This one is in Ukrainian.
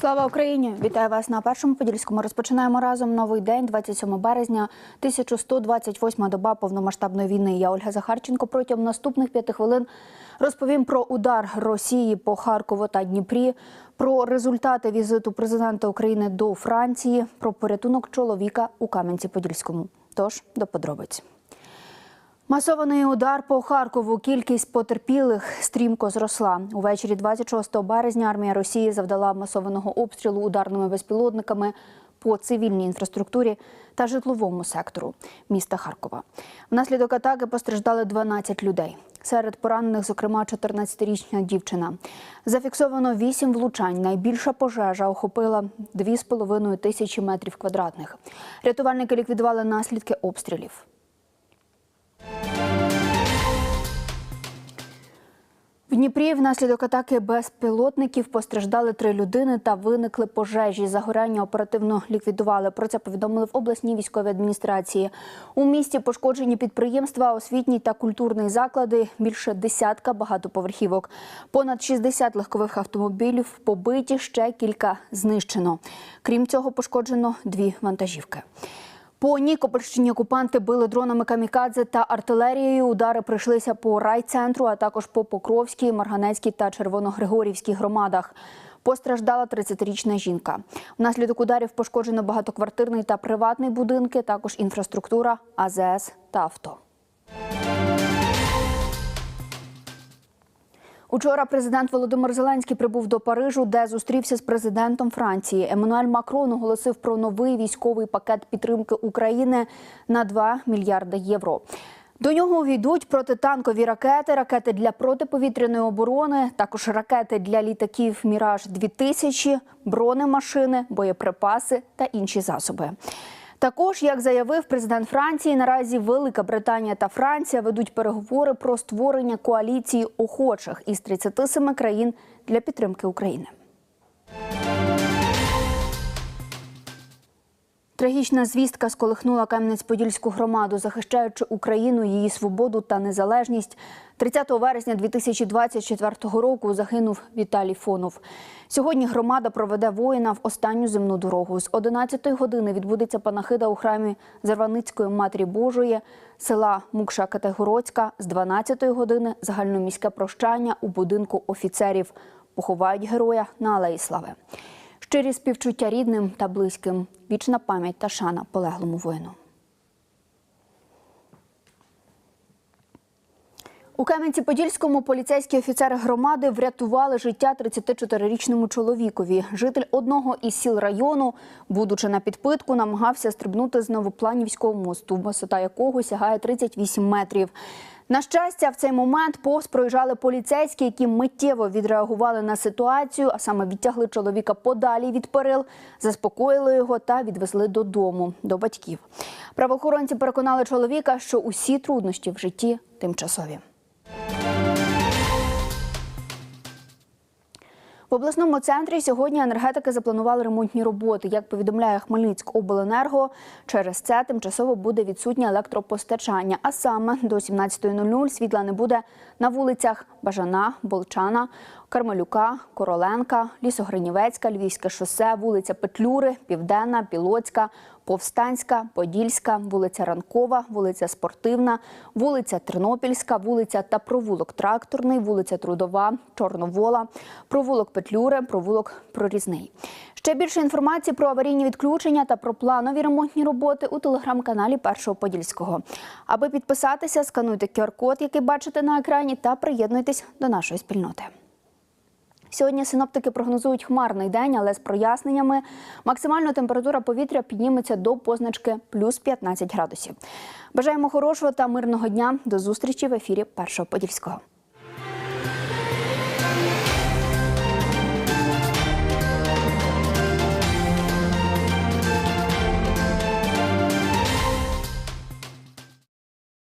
Слава Україні! Вітаю вас на першому подільському. Розпочинаємо разом новий день, 27 березня, 1128 доба повномасштабної війни. Я Ольга Захарченко. Протягом наступних п'яти хвилин розповім про удар Росії по Харкову та Дніпрі, про результати візиту президента України до Франції, про порятунок чоловіка у Кам'янці-Подільському. Тож до подробиць. Масований удар по Харкову. Кількість потерпілих стрімко зросла. Увечері 26 березня армія Росії завдала масованого обстрілу ударними безпілотниками по цивільній інфраструктурі та житловому сектору міста Харкова. Внаслідок атаки постраждали 12 людей. Серед поранених, зокрема, 14-річна дівчина. Зафіксовано 8 влучань. Найбільша пожежа охопила 2,5 тисячі метрів квадратних. Рятувальники ліквідували наслідки обстрілів. В Дніпрі внаслідок атаки безпілотників постраждали три людини та виникли пожежі. Загоряння оперативно ліквідували. Про це повідомили в обласній військовій адміністрації. У місті пошкоджені підприємства, освітні та культурні заклади. Більше десятка багатоповерхівок. Понад 60 легкових автомобілів побиті, ще кілька знищено. Крім цього, пошкоджено дві вантажівки. По Нікопольщині окупанти били дронами камікадзе та артилерією. Удари прийшлися по райцентру, а також по Покровській, Марганецькій та Червоногригорівській громадах. Постраждала 30-річна жінка. Внаслідок ударів пошкоджено багатоквартирний та приватний будинки, також інфраструктура, АЗС та авто. Учора президент Володимир Зеленський прибув до Парижу, де зустрівся з президентом Франції. Еммануель Макрон оголосив про новий військовий пакет підтримки України на 2 мільярди євро. До нього увійдуть протитанкові ракети, ракети для протиповітряної оборони, також ракети для літаків Міраж 2000 бронемашини, боєприпаси та інші засоби. Також, як заявив президент Франції, наразі Велика Британія та Франція ведуть переговори про створення коаліції охочих із 37 країн для підтримки України. Трагічна звістка сколихнула Кам'янець-Подільську громаду, захищаючи Україну, її свободу та незалежність. 30 вересня 2024 року загинув Віталій Фонов. Сьогодні громада проведе воїна в останню земну дорогу. З 11 години відбудеться панахида у храмі Зарваницької Матері Божої, села Мукша Категородська. З 12 години загальноміське прощання у будинку офіцерів. Поховають героя на Алеї Слави. Щирі співчуття рідним та близьким, вічна пам'ять та шана полеглому воїну. У Кам'янці-Подільському поліцейські офіцери громади врятували життя 34-річному чоловікові. Житель одного із сіл району, будучи на підпитку, намагався стрибнути з Новопланівського мосту, висота якого сягає 38 метрів. На щастя, в цей момент повз проїжджали поліцейські, які миттєво відреагували на ситуацію, а саме відтягли чоловіка подалі від перил, заспокоїли його та відвезли додому до батьків. Правоохоронці переконали чоловіка, що усі труднощі в житті тимчасові. В обласному центрі сьогодні енергетики запланували ремонтні роботи. Як повідомляє Хмельницькобленерго, через це тимчасово буде відсутнє електропостачання. А саме до 17.00 світла не буде на вулицях Бажана, Болчана, Кармелюка, Короленка, Лісогринівецька, Львівське шосе, вулиця Петлюри, Південна, Пілоцька, Повстанська, Подільська, вулиця Ранкова, вулиця Спортивна, вулиця Тернопільська, вулиця та провулок Тракторний, вулиця Трудова, Чорновола, провулок Петлюри, провулок Прорізний. Ще більше інформації про аварійні відключення та про планові ремонтні роботи у телеграм-каналі Першого Подільського. Аби підписатися, скануйте QR-код, який бачите на екрані, та приєднуйтесь до нашої спільноти. Сьогодні синоптики прогнозують хмарний день, але з проясненнями. Максимальна температура повітря підніметься до позначки плюс 15 градусів. Бажаємо хорошого та мирного дня. До зустрічі в ефірі Першого Подільського.